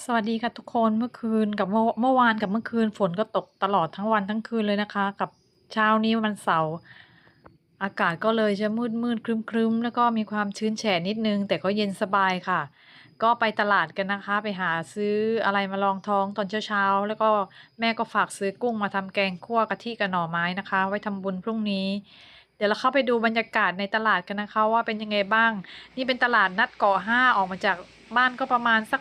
สวัสดีค่ะทุกคนเมื่อคืนกับเมื่อเมื่อวานกับเมื่อคืนฝนก็ตกตลอดทั้งวันทั้งคืนเลยนะคะ กับเช้านี้วันเสาร์อากาศก็เลยจะมืดมืดครึ้มครึ้มแล้วก็มีความชื้นแฉะนิดนึง แต่ก็เย็นสบายค่ะ ก็ไปตลาดกันนะคะ ไปหาซื้ออะไรมาลองท้องตอนเช้าๆแล้วก็แม่ก็ฝากซื้อกุ้งมาทำแกงคั่วกะทิกับหน่อไม้นะคะ ไว้ทำบุญพรุ่งนี้เดี๋ยวเราเข้าไปดูบรรยากาศในตลาดกันนะคะ ว่าเป็นยังไงบ้าง นี่เป็นตลาดนัดก่อห้าออกมาจากบ้านก็ประมาณสัก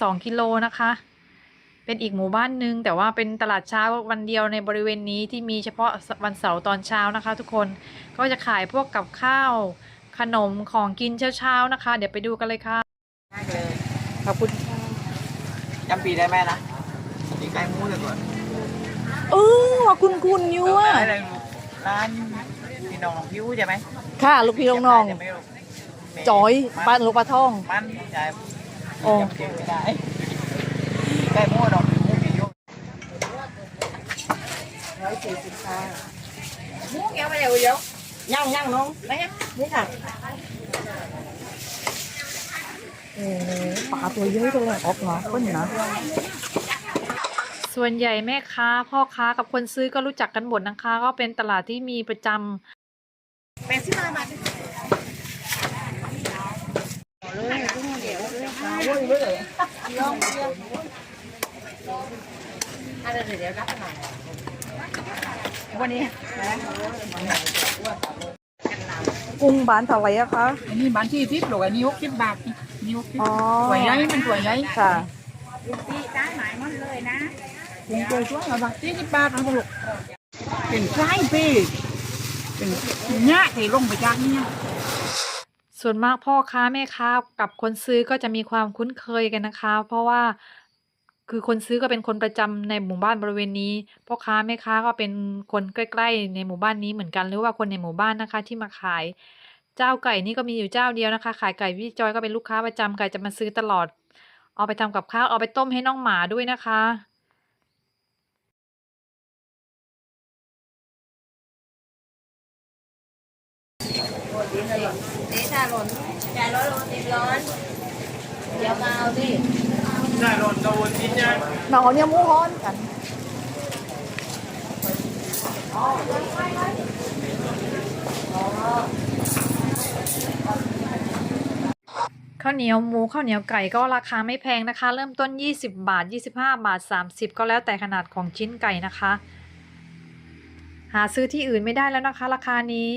สองกิโลนะคะ เป็นอีกหมู่บ้านหนึ่งแต่ว่าเป็นตลาดเช้าวันเดียวในบริเวณนี้ที่มีเฉพาะวันเสาร์ตอนเช้านะคะ ทุกคนก็จะขายพวกกับข้าวขนมของกินเช้าๆนะคะ เดี๋ยวไปดูกันเลยค่ะมากเลยขอบคุณค่ะจำปีได้ไหมนะปีไก่หมูเลยก่อนเออว่าคุณคุณยูจำอะได้เลยร้านพี่น้องของพิวใช่ไหมค่ะ ลูกพี่ลูกน้องจำได้แต่ไม่รู้แม่จอยมันปลาลูกปลาทองมันใช่ โอ้เพียงไม่ได้ไก่หมูดอกหมูพี่ยุร้อยสี่สิบห้ามูยังไม่ได้เดียวย่างย่างน้องนะนี่ค่ะโอ้ปลาตัวเยอะเลยออกเหรอเพิ่นนะส่วนใหญ่แม่ค้าพ่อค้ากับคนซื้อก็รู้จักกันหมดนะคะ ก็เป็นตลาดที่มีประจำเป็นสิบห้าบา วันนี้กุ้งบานเท่าไหร่อะคะ อันนี้บานที่ทิพย์หรอกอันนี้หกสิบบาทนี่นี่หกสิบอ๋อตัวใหญ่มันตัวใหญ่ค่ะตีได้หมายมันเลยนะเป็นตัวช่วยเอาบาทสี่สิบบาทนะลูกเป็นไส้พี่เป็นเนี้ยที่ลงไปจากเนี่ย ส่วนมากพ่อค้าแม่ค้ากับคนซื้อก็จะมีความคุ้นเคยกันนะคะ เพราะว่าคือคนซื้อก็เป็นคนประจำในหมู่บ้านบริเวณนี้พ่อค้าแม่ค้าก็เป็นคนใกล้ ๆ ในหมู่บ้านนี้เหมือนกันหรือว่าคนในหมู่บ้านนะคะที่มาขาย เจ้าไก่นี่ก็มีอยู่เจ้าเดียวนะคะ ขายไก่พี่จอยก็เป็นลูกค้าประจำไก่จะมาซื้อตลอด เอาไปทำกับข้าวเอาไปต้มให้น้องหมาด้วยนะคะ นี่ถ้าหล่นจ่ายร้อยโลติดร้อนเดี๋ยวมาเอาดิได้โดนโดนนิดนึงหนอเนี่ยมูฮ้อนกันข้าวเหนียวหมูข้าวเหนียวไก่ก็ราคาไม่แพงนะคะ เริ่มต้น 20 บาท 25 บาท 30 ก็แล้วแต่ขนาดของชิ้นไก่นะคะ หาซื้อที่อื่นไม่ได้แล้วนะคะ ราคานี้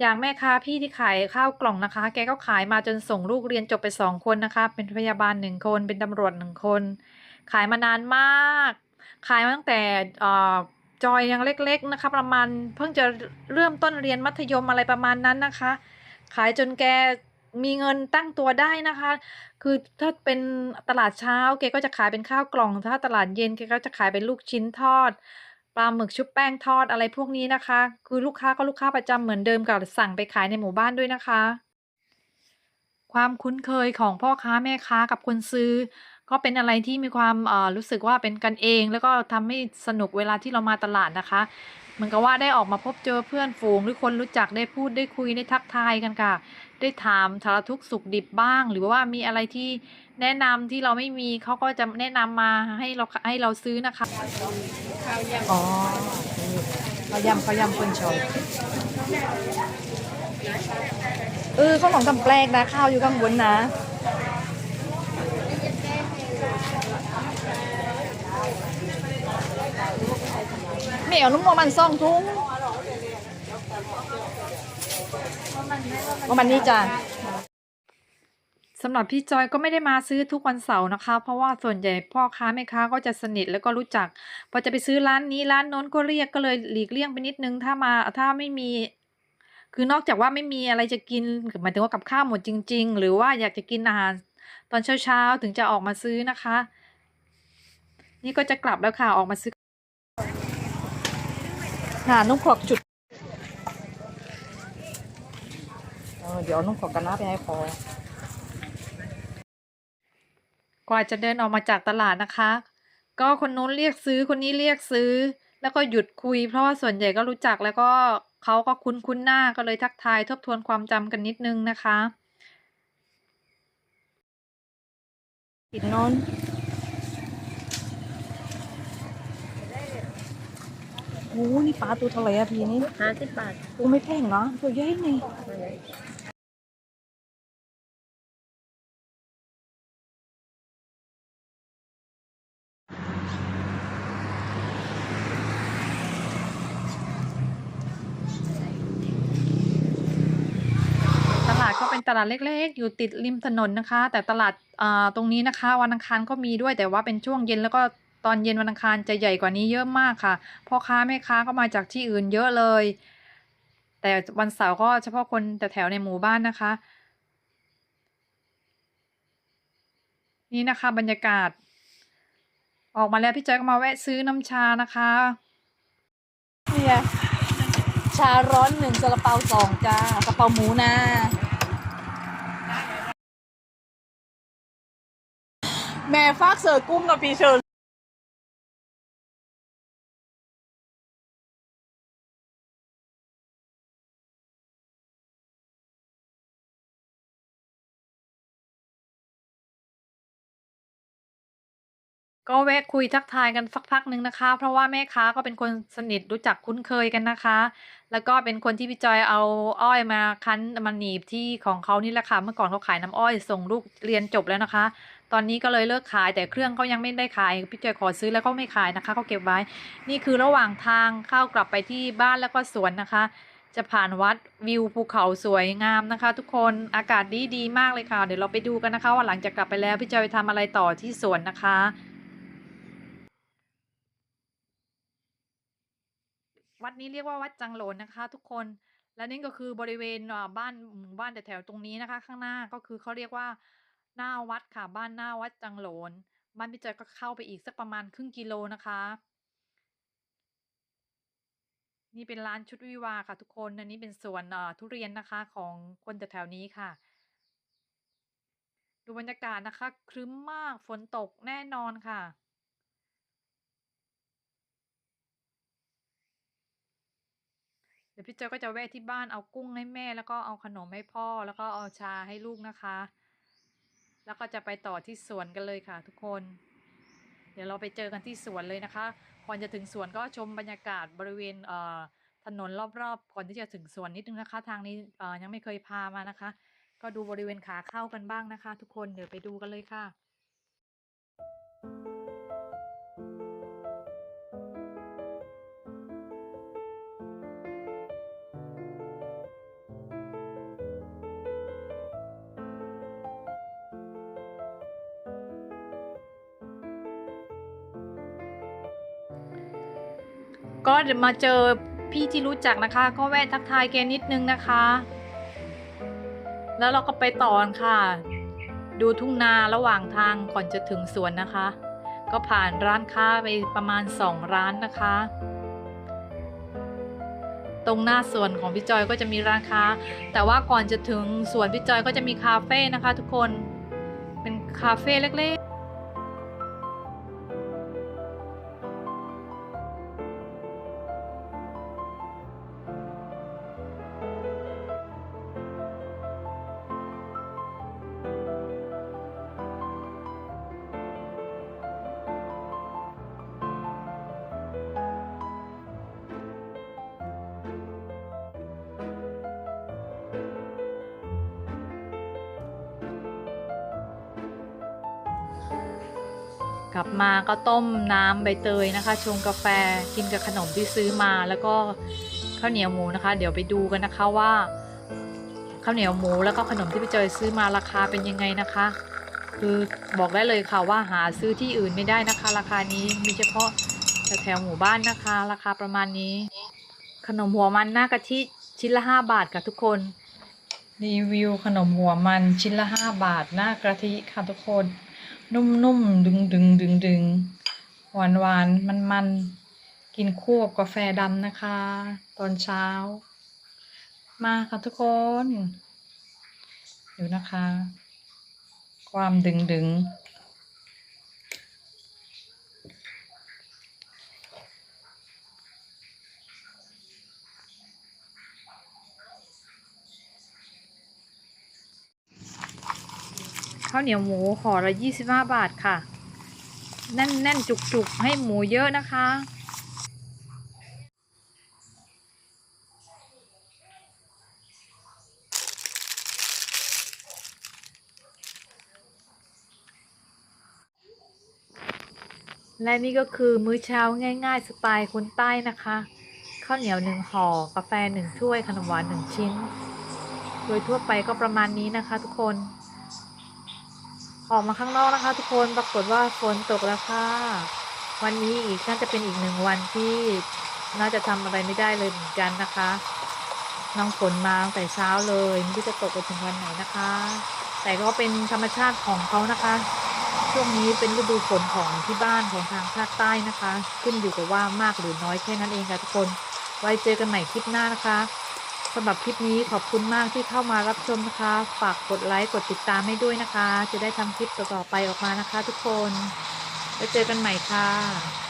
อย่างแม่ค้าพี่ที่ขายข้าวกล่องนะคะ แกก็ขายมาจนส่งลูกเรียนจบไปสองคนนะคะ เป็นพยาบาลหนึ่งคน เป็นตำรวจหนึ่งคน ขายมานานมาก ขายมาตั้งแต่อ่อจอยยังเล็ก ๆนะคะ ประมาณเพิ่งจะเริ่มต้นเรียนมัธยมอะไรประมาณนั้นนะคะ ขายจนแกมีเงินตั้งตัวได้นะคะ คือถ้าเป็นตลาดเช้าแกก็จะขายเป็นข้าวกล่อง ถ้าตลาดเย็นแกก็จะขายเป็นลูกชิ้นทอด ปลาหมึกชุบแป้งทอดอะไรพวกนี้นะคะ คือลูกค้าก็ลูกค้าประจำเหมือนเดิมกับสั่งไปขายในหมู่บ้านด้วยนะคะ ความคุ้นเคยของพ่อค้าแม่ค้ากับคนซื้อ ก็เป็นอะไรที่มีความเอ่อรู้สึกว่าเป็นกันเอง แล้วก็ทำให้สนุกเวลาที่เรามาตลาดนะคะ เหมือนกับว่าได้ออกมาพบเจอเพื่อนฝูงหรือคนรู้จักได้พูดได้คุยได้ทักทายกันค่ะ ได้ถามสารทุกข์สุขดิบบ้าง หรือว่ามีอะไรที่แนะนำที่เราไม่มีเขาก็จะแนะนำมาให้เราให้เราซื้อนะคะอ๋อข้าวยำข้าวยำคนชอบเออข้าวหนองกำแปลกนะข้าวอยู่ข้างบนนะ ม่เอานุ่มอมันซ่องทุ้งอมันนี่จ้ะสำหรับพี่จอยก็ไม่ได้มาซื้อทุกวันเสาร์นะคะ เพราะว่าส่วนใหญ่พ่อค้าแม่ค้าก็จะสนิทแล้วก็รู้จัก พอจะไปซื้อร้านนี้ร้านโน้นก็เรียกก็เลยหลีกเลี่ยงไปนิดนึงถ้ามาถ้าไม่มี คือนอกจากว่าไม่มีอะไรจะกินหมายถึงว่ากับข้าวหมดจริง ๆ หรือว่าอยากจะกินอาหารตอนเช้าๆถึงจะออกมาซื้อนะคะ นี่ก็จะกลับแล้วค่ะออกมาซื้อ หานุ่งขอกจุดเออเดี๋ยวนุ่งขอกกันนะไปให้พอกว่าจะเดินออกมาจากตลาดนะคะ ก็คนนู้นเรียกซื้อคนนี้เรียกซื้อ แล้วก็หยุดคุย เพราะว่าส่วนใหญ่ก็รู้จักแล้วก็เขาก็คุ้นคุ้นหน้าก็เลยทักทายทบทวนความจำกันนิดนึงนะคะปิดนอน โอ้นี่ปลาตัวเท่าไหร่อะพี่นี่ห้าสิบบาทโอ้ไม่แพงเนาะตัวใหญ่นี่ตลาดก็เป็นตลาดเล็กๆ อยู่ติดริมถนนนะคะ แต่ตลาดอ่าตรงนี้นะคะ วันอังคารก็มีด้วยแต่ว่าเป็นช่วงเย็นแล้วก็ ตอนเย็นวันอังคารจะใหญ่กว่านี้เยอะมากค่ะพ่อค้าแม่ค้าก็มาจากที่อื่นเยอะเลย แต่วันเสาร์ก็เฉพาะคนแต่แถวในหมู่บ้านนะคะ นี่นะคะบรรยากาศ ออกมาแล้วพี่จอยก็มาแวะซื้อน้ำชานะคะเนี่ยชาร้อนหนึ่งซาลาเปาสองจ้ากระเป๋าหมูนะแม่ฟากเสิร์ฟกุ้งกับปีเชิญ ก็แวะคุยทักทายกันสักพักหนึ่งนะคะ เพราะว่าแม่ค้าก็เป็นคนสนิทรู้จักคุ้นเคยกันนะคะ แล้วก็เป็นคนที่พี่จอยเอาอ้อยมาคั้นมาหนีบที่ของเขานี่แหละค่ะเมื่อก่อนเขาขายน้ำอ้อยส่งลูกเรียนจบแล้วนะคะ ตอนนี้ก็เลยเลิกขายแต่เครื่องเขายังไม่ได้ขายพี่จอยขอซื้อแล้วก็ไม่ขายนะคะเขาเก็บไว้ นี่คือระหว่างทางเข้ากลับไปที่บ้านแล้วก็สวนนะคะ จะผ่านวัดวิวภูเขาสวยงามนะคะ ทุกคนอากาศดีดีมากเลยค่ะ เดี๋ยวเราไปดูกันนะคะ ว่าหลังจากกลับไปแล้วพี่จอยไปทำอะไรต่อที่สวนนะคะ วัดนี้เรียกว่าวัดจังโหลนนะคะ ทุกคนและนี่ก็คือบริเวณบ้านหมู่บ้านแถวๆตรงนี้นะคะ ข้างหน้าก็คือเขาเรียกว่าหน้าวัดค่ะบ้านหน้าวัดจังโหลนบ้านพี่จอยก็เข้าไปอีกสักประมาณครึ่งกิโลนะคะ นี่เป็นร้านชุดวิวาค่ะทุกคนอันนี้เป็นสวนทุเรียนนะคะของคนแถวๆนี้ค่ะ ดูบรรยากาศนะคะ ครึ้มมากฝนตกแน่นอนค่ะ เดี๋ ยวพี่เจอก็จะแวะที่บ้านเอากุ้งให้แม่ แล้วก็เอาขนมให้พ่อ แล้วก็เอาชาให้ลูกนะคะ แล้วก็จะไปต่อที่สวนกันเลยค่ะ ทุกคน เดี๋ยวเราไปเจอกันที่สวนเลยนะคะก่อนจะถึงสวนก็ชมบรรยากาศบริเวณเอ่อถนนรอบๆก่อนที่จะถึงสวนนิดนึงนะคะ ทางนี้เอ่อยังไม่เคยพามานะคะ ก็ดูบริเวณขาเข้ากันบ้างนะคะ ทุกคนเดี๋ยวไปดูกันเลยค่ะ ก็มาเจอพี่ที่รู้จักนะคะ ก็แวะทักทายแกนิดนึงนะคะ แล้วเราก็ไปต่อนค่ะ ดูทุ่งนาระหว่างทางก่อนจะถึงสวนนะคะ ก็ผ่านร้านค้าไปประมาณสองร้านนะคะ ตรงหน้าสวนของพี่จอยก็จะมีร้านค้า แต่ว่าก่อนจะถึงสวนพี่จอยก็จะมีคาเฟ่นะคะ ทุกคน เป็นคาเฟ่เล็ก กลับมาก็ต้มน้ำใบเตยนะคะ ชงกาแฟกินกับขนมที่ซื้อมาแล้วก็ข้าวเหนียวหมูนะคะ เดี๋ยวไปดูกันนะคะว่าข้าวเหนียวหมูแล้วก็ขนมที่พี่จอยซื้อมาราคาเป็นยังไงนะคะ คือบอกได้เลยค่ะว่าหาซื้อที่อื่นไม่ได้นะคะ ราคานี้มีเฉพาะแถวหมู่บ้านนะคะ ราคาประมาณนี้ ขนมหัวมันหน้ากะทิชิ้นละห้าบาทค่ะทุกคนรีวิวขนมหัวมันชิ้นละห้าบาทหน้ากะทิค่ะทุกคน นุ่มๆ ดึงดึงดึงดึงหวานหวานมันมันๆกินคู่กับกาแฟดำนะคะ ตอนเช้า มาค่ะทุกคนดูนะคะ ความดึงดึง เหนียวหมูห่อละยี่สิบห้าบาทค่ะ แน่นแน่นจุกจุกให้หมูเยอะนะคะ และนี่ก็คือมื้อเช้าง่าย ๆ สไตล์คนใต้นะคะข้าวเหนียวหนึ่งห่อกาแฟหนึ่งถ้วยขนมหวานหนึ่งชิ้น โดยทั่วไปก็ประมาณนี้นะคะทุกคน ออกมาข้างนอกนะคะ ทุกคนปรากฏว่าฝนตกแล้วค่ะ วันนี้อีกน่าจะเป็นอีกหนึ่งวันที่น่าจะทำอะไรไม่ได้เลยเหมือนกันนะคะ น้องฝนมาตั้งแต่เช้าเลยไม่รู้จะตกไปถึงวันไหนนะคะ แต่ก็เป็นธรรมชาติของเขานะคะ ช่วงนี้เป็นฤดูฝนของที่บ้านของทางภาคใต้นะคะ ขึ้นอยู่กับว่ามากหรือน้อยแค่นั้นเองค่ะทุกคน ไว้เจอกันใหม่คลิปหน้านะคะ สำหรับคลิปนี้ขอบคุณมากที่เข้ามารับชมนะคะ ฝากกดไลค์กดติดตามให้ด้วยนะคะ จะได้ทำคลิปต่อๆไปออกมานะคะ ทุกคนไว้เจอกันใหม่ค่ะ